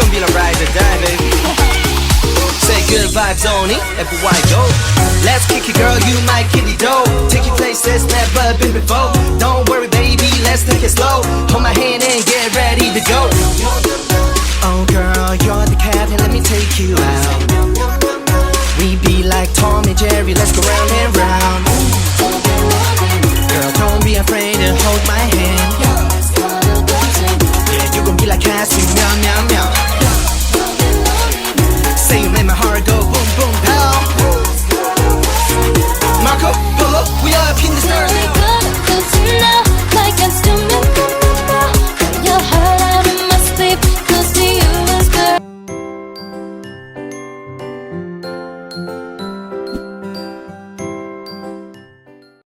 gonna be a ride or die, baby. Say good vibes only, F Y go. Let's kick it, girl, you my kitty dough. Take you places never been before. Don't worry, baby, let's take it slow. Hold my hand and get ready to go. Oh, girl, you're the captain, let me take you out. We be like Tom and Jerry, let's go round and round. Girl, don't be afraid and hold my hand.